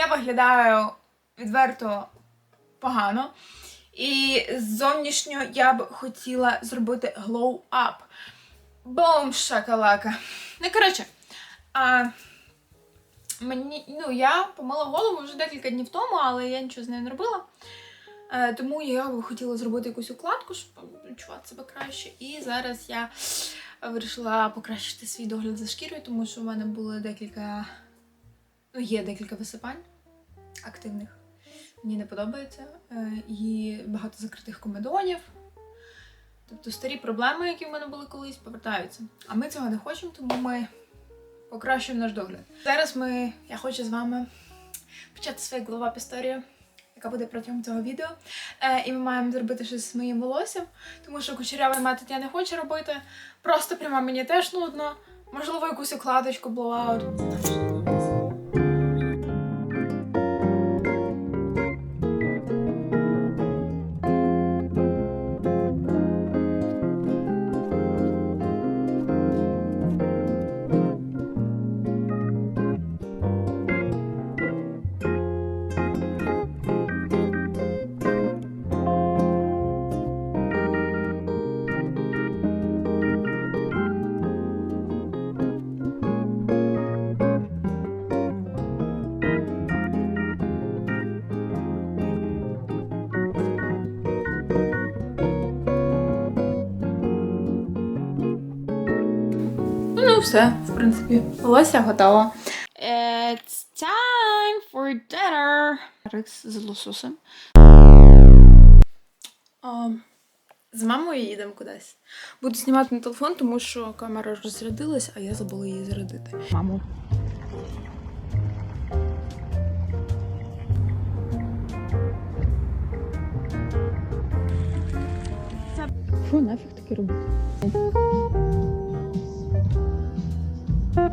я виглядаю відверто погано. І зовнішньо я б хотіла зробити glow up. Бум, шакалака. Ну, коротше, а, мені, ну, я помила голову вже декілька днів тому, але я нічого з нею не робила. Е, тому я би хотіла зробити якусь укладку, щоб відчувати себе краще. І зараз я вирішила покращити свій догляд за шкірою, тому що в мене були декілька. Ну, є декілька висипань активних. Мені не подобається. Е, І багато закритих комедонів. Тобто старі проблеми, які в мене були колись, повертаються. А ми цього не хочемо, тому ми покращуємо наш догляд. Зараз ми, я хочу з вами почати свою глава історію, яка буде протягом цього відео. Е, і ми маємо зробити щось з моїм волоссям, тому що кучерявий метод я не хочу робити. Просто прямо мені теж нудно. Можливо, якусь укладочку блоуаут. Ну, все, в принципі. Волосся готово. It's time for dinner. Рекс з лососем. З мамою їдемо кудись. Буду знімати на телефон, тому що камера розрядилась, а я забула її зарядити. Маму. Що нафіг таке робити?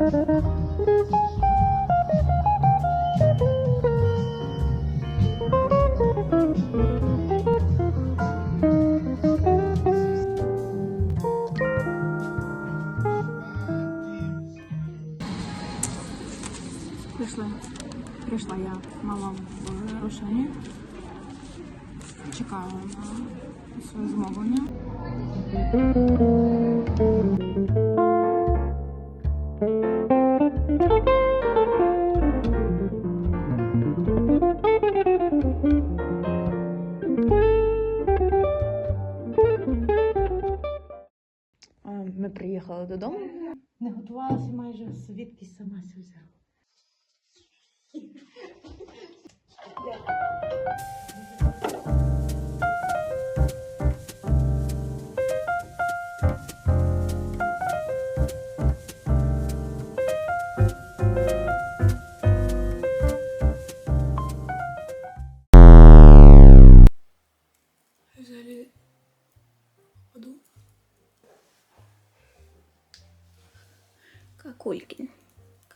Прийшла. Прийшла я. Мама в Рошені. Чекаю на своє замовлення. Ми приїхали додому. Не готувалася майже звідки сама взяла.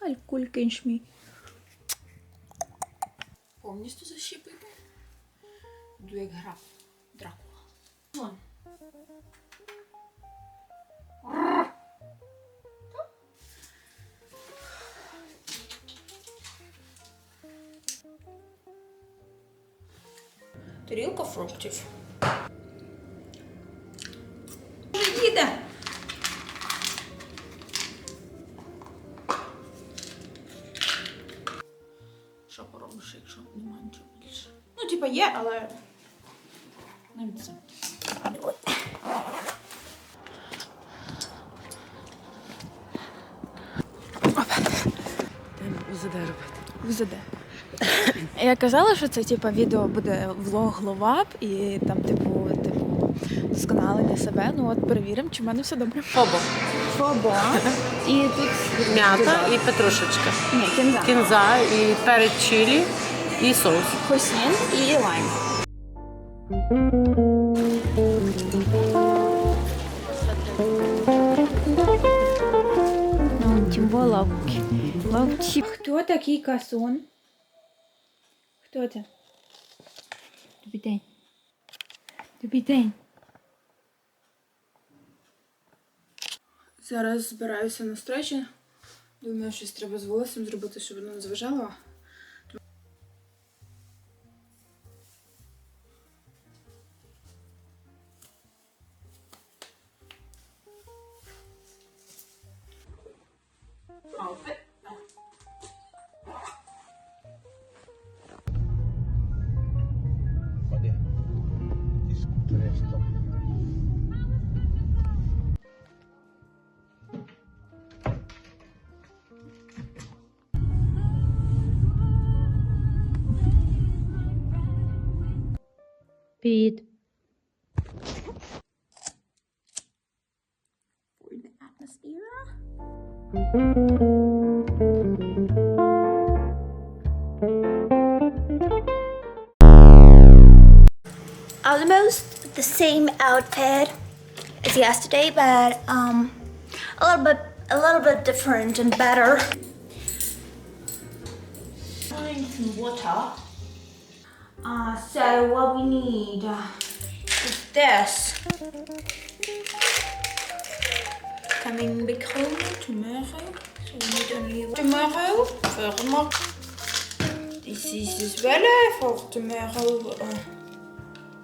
Калькулькін шмій. Повністю защіпити. Буду як граф Дракула. Тарілка фруктів. УЗД робити. ВЗД. Я казала, що це типа відео буде влог гловап і там, типу, типу, досконалення себе. Ну от перевіримо, чи в мене все добре. Фобо. Фобо. І тут М'ята і петрушечка. ні, кінза. Кінза, і перець чилі, і соус. Хосін і лайм. Ну, тим лавки. Лавчик. Хто такий касон? Хто це? Добрий день. Добрий день. Зараз збираюся на стречі. Думаю, щось треба з волоссям зробити, щоб воно не зважало. Period. For the atmosphere. almost the same outfit as yesterday but um a little bit a little bit different and better Find some water uh, so what we need is this. Coming back home tomorrow, so we need only tomorrow for more. This is as well uh, for tomorrow. Uh,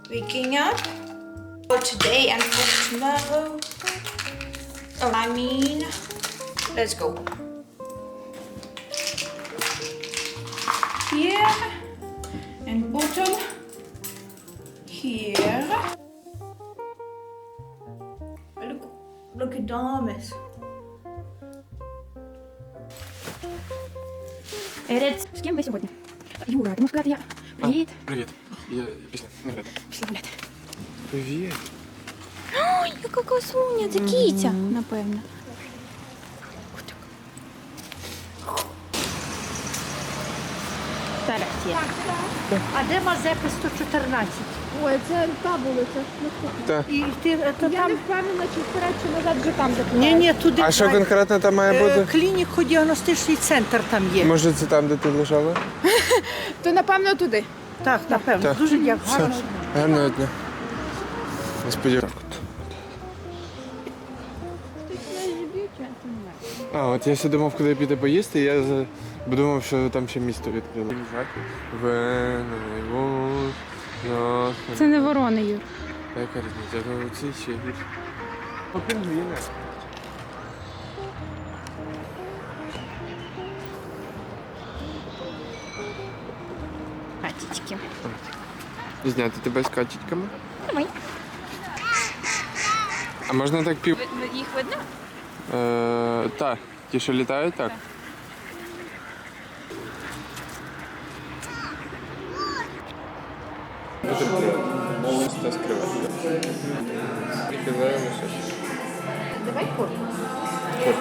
waking up for today and for tomorrow. Oh, I mean, let's go. Here and bottom here. Look, look at Damas. Ерет, з ким ви сьогодні? Юра, ти можеш сказати я. Привіт. Привіт. Я після нагляд. Пішли гуляти. Привіт. Ой, яка красуня, це кіця, напевно. Є. А де Мазепи 114? Ой, це та вулиця. Та. І ти е, то Я не там. впевнена, чи вперед, чи назад вже там Ні, ні, туди. А що конкретно там має Е, бути? Клініко-діагностичний центр там є. Може це там, де ти лежала? То напевно туди. Так, напевно. Так. Дуже дякую. Гарно. Гарного дня. Сподіваюся. А, от я ще думав, куди піти поїсти, я за- бо думав, що там ще місто відкрили. Венево. Це не ворони, Юр. Яка різниця? Ну, ці ще гірше. Пінгвіни. Катічки. Зняти тебе з качечками? Давай. А можна так пів. Їх видно? Е, так, ті, що літають, так. Та скривати. Давай корпус. Іди,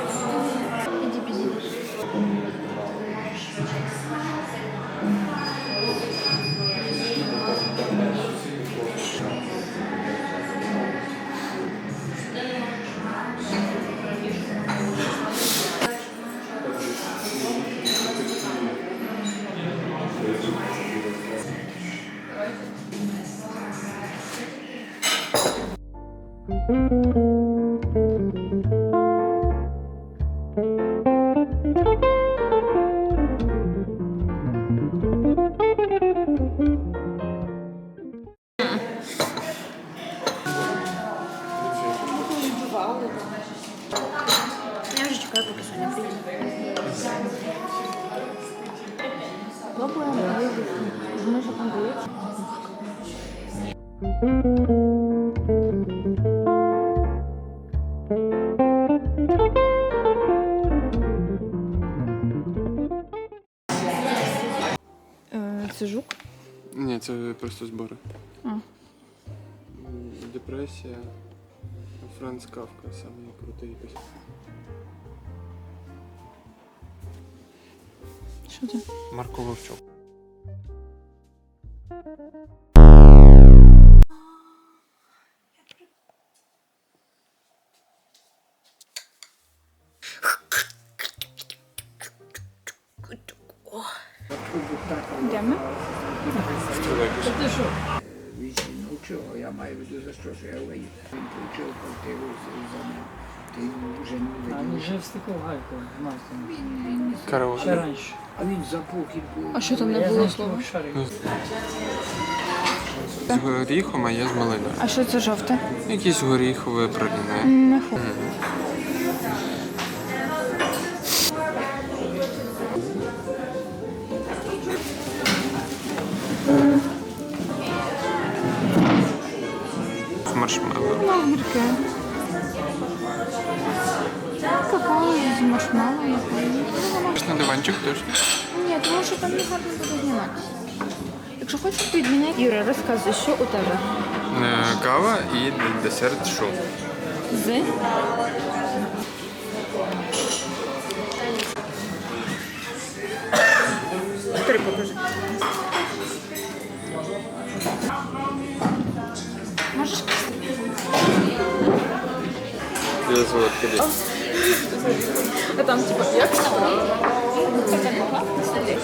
Це жук. Ні, це просто збори. А. Депресія. Франц Кавка, самий крутий письменник. Що це? Марко Вовчок. Де ми? Він а я маю за що, що я виїду. Він включив квартиру за ним. Ти вже не А, не видів. гайку в Мартин. Ще раніше. А він за похідку. А що там не було слова? З горіхом, а я з малиною. А що це жовте? Якісь горіхове проліне. Не ху. Маршмеллоу. Огірки. Какао з маршмеллоу. Пішли на диванчик теж. Ні, тому що там не гарно буде знімати. Якщо хочеш відміняти, Юра, розказуй, що у тебе? Е, Кава і десерт шоу. З? Солодкий десь. а там типа як справа? Реп.